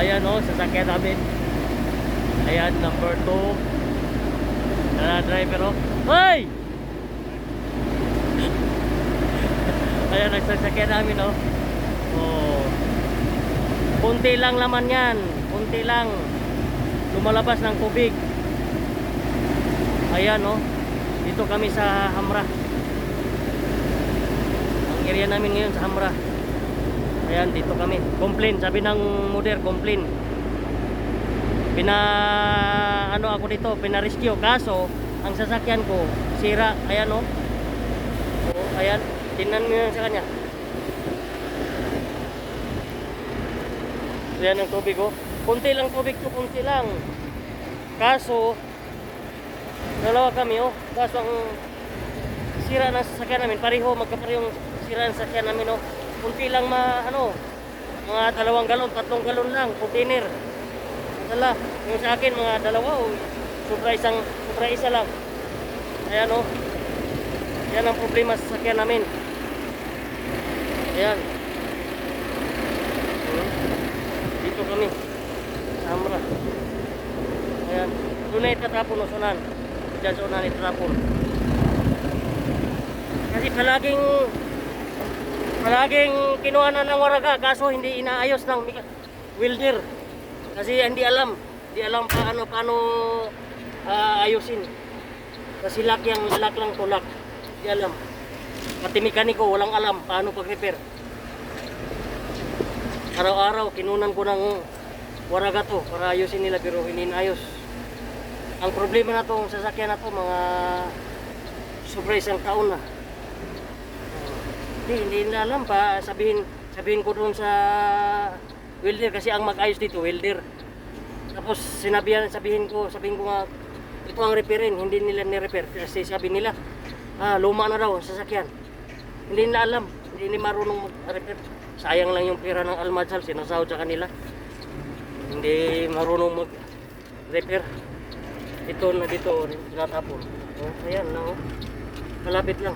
Ayan o, sasakyan namin. Ayan, number 2. Na driver o. Hoy! Ayan, nagsasakyan namin o. Oh. Kunti lang laman yan. Kunti lang. Lumalabas ng tubig. Ayan o. Dito kami sa Hamra. Ang area namin ngayon sa Hamra. Ayan, dito kami. Complain, sabi ng moder, complain. Pina ano ako dito, pina-rescue kaso ang sasakyan ko sira. Ayan oh. Oh, ayan. Tingnan mo yan sa kanya. Ayan ang tubig oh. Kunti lang tubig to, kunti lang. Kaso dalawa kami oh. Kaso ang sira ng sasakyan namin, pareho magkaparehong sira ng sasakyan namin oh. Kunti lang ma ano, mga dalawang galon, tatlong galon lang, container. Dala, yung sa akin mga dalawa oh. Sobra isang, sobra isa lang. Ayan oh. Yan ang problema sa sasakyan namin. Ayan. Dito kami. Samra. Ayan. Doon na itatapon o sunan. Diyan sa itatapon. Kasi palaging palaging kinuha na ng waraga kaso hindi inaayos ng welder. Kasi hindi alam. Hindi alam paano paano ah, ayusin. Kasi lock yung lock lang to. Hindi alam. Pati mekaniko walang alam paano pag-repair. Araw-araw kinunan ko ng waraga to para ayusin nila pero hindi naayos. Ang problema na to, sasakyan na to, mga sobra isang taon na. Hindi, hindi nila alam pa. Sabihin, sabihin ko doon sa welder kasi ang mag-ayos dito, welder. Tapos sinabihan, sabihin ko, sabihin ko nga, ito ang repairin, hindi nila ni-repair. Kasi sabi nila, ah, luma na raw ang sasakyan. Hindi nila alam, hindi nila marunong mag-repair. Sayang lang yung pera ng almasal, sinasahod sa kanila. Hindi marunong mag-repair. Ito na dito, tinatapon. Oh, ayan na oh. Malapit lang.